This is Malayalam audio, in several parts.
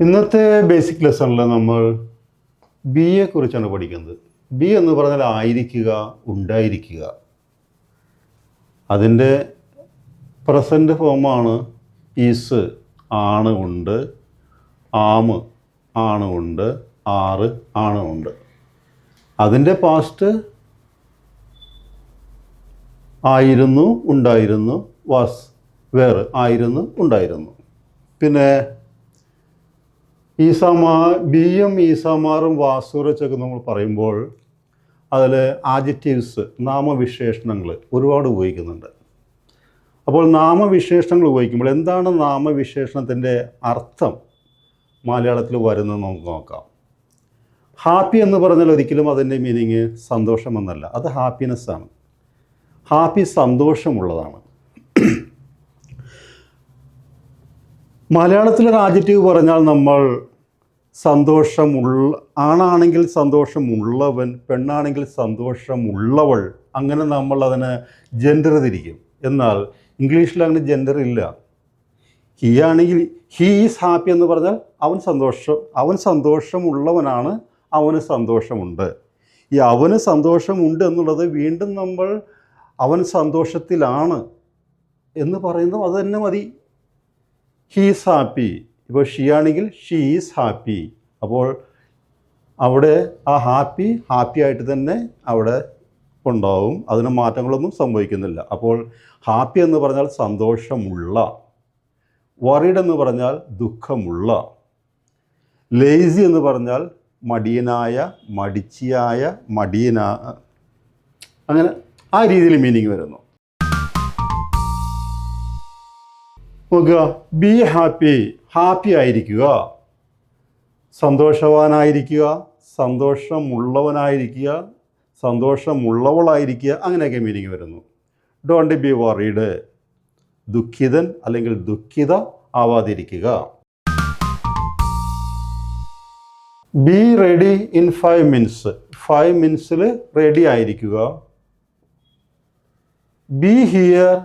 ഇന്നത്തെ ബേസിക് ലെസണിൽ നമ്മൾ ബി എ കുറിച്ചാണ് പഠിക്കുന്നത്. ബി എന്ന് പറഞ്ഞാൽ ആയിരിക്കുക ഉണ്ടായിരിക്കുക. അതിന്റെ പ്രസന്റ് ഫോമാണ് ഈസ് ആണ് ഉണ്ട്. ആമ് ആണ് ഉണ്ട്. ആറ് ആണ് ഉണ്ട്. അതിന്റെ പാസ്റ്റ് ആയിരുന്നു ഉണ്ടായിരുന്നു വാസ് വേറെ ആയിരുന്നു ഉണ്ടായിരുന്നു. പിന്നെ ഈസാമാ ബിയും ഈസാമാറും വാസൂറച്ചൊക്കെ നമ്മൾ പറയുമ്പോൾ അതിൽ ആജറ്റീവ്സ് നാമവിശേഷണങ്ങൾ ഒരുപാട് ഉപയോഗിക്കുന്നുണ്ട്. അപ്പോൾ നാമവിശേഷണങ്ങൾ ഉപയോഗിക്കുമ്പോൾ എന്താണ് നാമവിശേഷണത്തിന്റെ അർത്ഥം മലയാളത്തിൽ വരുന്നത് നമുക്ക് നോക്കാം. ഹാപ്പി എന്ന് പറഞ്ഞാൽ ഒരിക്കലും അതിന്റെ മീനിങ് സന്തോഷമെന്നല്ല. അത് ഹാപ്പിനെസ്സാണ്. ഹാപ്പി സന്തോഷമുള്ളതാണ്. മലയാളത്തിലൊരു ആജറ്റീവ് പറഞ്ഞാൽ നമ്മൾ സന്തോഷമുള്ള ആണാണെങ്കിൽ സന്തോഷമുള്ളവൻ പെണ്ണാണെങ്കിൽ സന്തോഷമുള്ളവൾ. അങ്ങനെ നമ്മൾ അതിന് ജെൻഡർ തിരിക്കും. എന്നാൽ ഇംഗ്ലീഷിൽ അങ്ങനെ ജെൻഡർ ഇല്ല. ഹീ ആണെങ്കിൽ ഹീ ഈസ് ഹാപ്പി എന്ന് പറഞ്ഞാൽ അവൻ സന്തോഷം അവൻ സന്തോഷമുള്ളവനാണ് അവന് സന്തോഷമുണ്ട്. ഈ അവന് സന്തോഷമുണ്ട് എന്നുള്ളത് വീണ്ടും നമ്മൾ അവൻ സന്തോഷത്തിലാണ് എന്ന് പറയുന്നത് അത് തന്നെ മതി. ഹീസ് ഹാപ്പി ഇപ്പോൾ ഷീ ആണെങ്കിൽ ഷീ ഈസ് ഹാപ്പി അപ്പോൾ അവിടെ ആ ഹാപ്പി ഹാപ്പി ആയിട്ട് തന്നെ അവിടെ ഉണ്ടാവും. അതിന് മാറ്റങ്ങളൊന്നും സംഭവിക്കുന്നില്ല. അപ്പോൾ ഹാപ്പി എന്ന് പറഞ്ഞാൽ സന്തോഷമുള്ള വറീഡ് എന്ന് പറഞ്ഞാൽ ദുഃഖമുള്ള ലേസി എന്ന് പറഞ്ഞാൽ മടിയനായ മടിച്ചിയായ മടിയനാ അങ്ങനെ ആ രീതിയിൽ മീനിങ് വരുന്നു. നോക്കുക ബി ഹാപ്പി ഹാപ്പി ആയിരിക്കുക. സന്തോഷവാനായിരിക്കുക. സന്തോഷമുള്ളവനായിരിക്കുക. സന്തോഷമുള്ളവളായിരിക്കുക. അങ്ങനെയൊക്കെ മീനിങ് വരുന്നു. ഡോണ്ട് ബി വറീഡ് ദുഃഖിതൻ അല്ലെങ്കിൽ ദുഃഖിത ആവാതിരിക്കുക. Be ready in five minutes five മിനിറ്റ്സിൽ ready ആയിരിക്കുക. Be here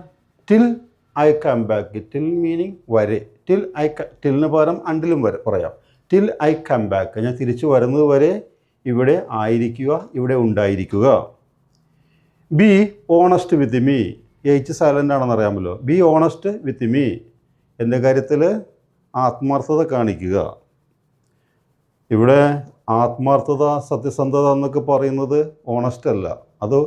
till I come back till meaning വരെ. ടിൽ ഐ ടിലിന് പകരം അണ്ടിലും വരെ പറയാം. ടിൽ ഐ കം ബാക്ക് ഞാൻ തിരിച്ചു വരുന്നത് വരെ ഇവിടെ ആയിരിക്കുക ഇവിടെ ഉണ്ടായിരിക്കുക. Be honest with me H silent ആണെന്ന് അറിയാമല്ലോ. ബി ഓണസ്റ്റ് വിത്ത് മീ എന്റെ കാര്യത്തിൽ ആത്മാർത്ഥത കാണിക്കുക. ഇവിടെ ആത്മാർത്ഥത സത്യസന്ധത എന്നൊക്കെ പറയുന്നത് ഓണസ്റ്റ് അല്ല. അത്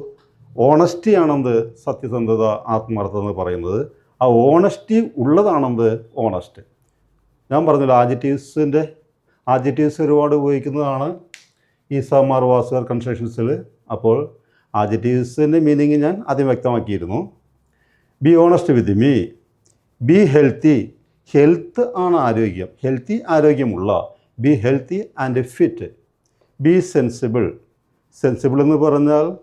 ഓണസ്റ്റി ആണെന്ത് സത്യസന്ധത ആത്മാർത്ഥത എന്ന് പറയുന്നത് ആ ഓണസ്റ്റി ഉള്ളതാണെന്ത് ഓണസ്റ്റ്. ഞാൻ പറഞ്ഞല്ലോ ആജറ്റീവ്സിന്റെ ആജറ്റീവ്സ് ഒരുപാട് ഉപയോഗിക്കുന്നതാണ് ഈ സമാർ വാസുകർ കൺസ്ട്രക്ഷൻസിൽ അപ്പോൾ ആജറ്റീവ്സിന്റെ മീനിങ് ഞാൻ ആദ്യം വ്യക്തമാക്കിയിരുന്നു. Be honest with me. Be healthy. Health ആണ് ആരോഗ്യം. ഹെൽത്തി ആരോഗ്യമുള്ള. Be healthy and fit. Be sensible. Sensible എന്ന് പറഞ്ഞാൽ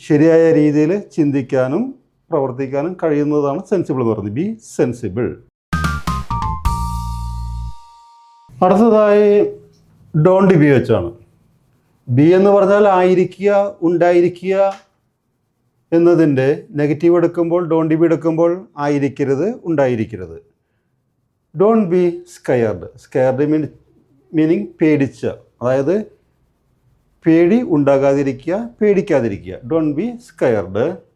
ശരിയായ രീതിയിൽ ചിന്തിക്കാനും പ്രവർത്തിക്കാനും കഴിയുന്നതാണ് സെൻസിബിൾ എന്ന് പറയുന്നത്. ബി സെൻസിബിൾ അടുത്തതായി ഡോണ്ട് ബി വെച്ചാണ്. ബി എന്ന് പറഞ്ഞാൽ ആയിരിക്കുക ഉണ്ടായിരിക്കുക എന്നതിന്റെ നെഗറ്റീവ് എടുക്കുമ്പോൾ ഡോണ്ട് ബി എടുക്കുമ്പോൾ ആയിരിക്കരുത് ഉണ്ടായിരിക്കരുത്. Don't be scared scared mean meaning പേടിച്ച. അതായത് പേടി ഉണ്ടാകാതിരിക്കുക പേടിക്കാതിരിക്കുക. Don't be scared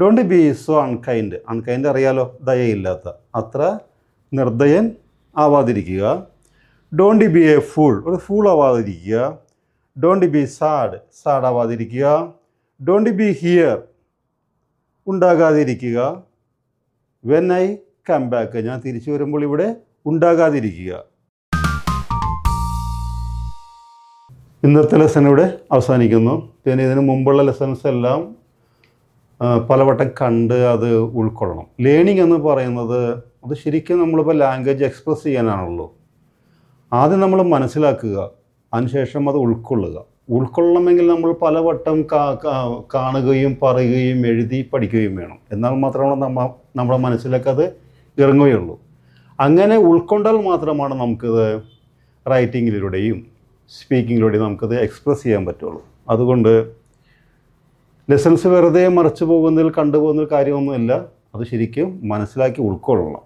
don't be so unkind unkind അറിയാലോ? ദയയില്ലാത്ത. അത്ര നിർദ്ദയൻ ആവാതിരിക്കുക. ഡോണ്ട് ബി എ ഫൂൾ ഒരു ഫൂൾ ആവാതിരിക്കുക. ഡോണ്ട് ബി സാഡ് സാഡ് ആവാതിരിക്കുക. ഡോണ്ട് ബി ഹിയർ ഉണ്ടാകാതിരിക്കുക. വെൻ ഐ കം ബാക്ക് ഞാൻ തിരിച്ചു വരുമ്പോൾ ഇവിടെ ഉണ്ടാകാതിരിക്കുക. ഇന്നത്തെ ലെസൺ ഇവിടെ അവസാനിക്കുന്നു. പിന്നെ ഇതിന് മുമ്പുള്ള ലെസൺസ് എല്ലാം പലവട്ടം കണ്ട് അത് ഉൾക്കൊള്ളണം. ലേണിംഗ് എന്ന് പറയുന്നത് അത് ശരിക്കും നമ്മളിപ്പോൾ ലാംഗ്വേജ് എക്സ്പ്രസ് ചെയ്യാനാണല്ലോ ആദ്യം നമ്മൾ മനസ്സിലാക്കുക അതിനുശേഷം അത് ഉൾക്കൊള്ളുക. ഉൾക്കൊള്ളണമെങ്കിൽ നമ്മൾ പലവട്ടം കാണുകയും പറയുകയും എഴുതി പഠിക്കുകയും വേണം. എന്നാൽ മാത്രമാണ് നമ്മ നമ്മുടെ മനസ്സിലേക്ക് അത് ഇറങ്ങുകയുള്ളൂ. അങ്ങനെ ഉൾക്കൊണ്ടാൽ മാത്രമാണ് നമുക്കിത് റൈറ്റിങ്ങിലൂടെയും സ്പീക്കിങ്ങിലൂടെയും നമുക്കത് എക്സ്പ്രസ് ചെയ്യാൻ പറ്റുള്ളൂ. അതുകൊണ്ട് ലെസൺസ് വെറുതെ മറിച്ചു പോകുന്നതിൽ കണ്ടുപോകുന്നതിൽ കാര്യമൊന്നുമില്ല. അത് ശരിക്കും മനസ്സിലാക്കി ഉൾക്കൊള്ളണം.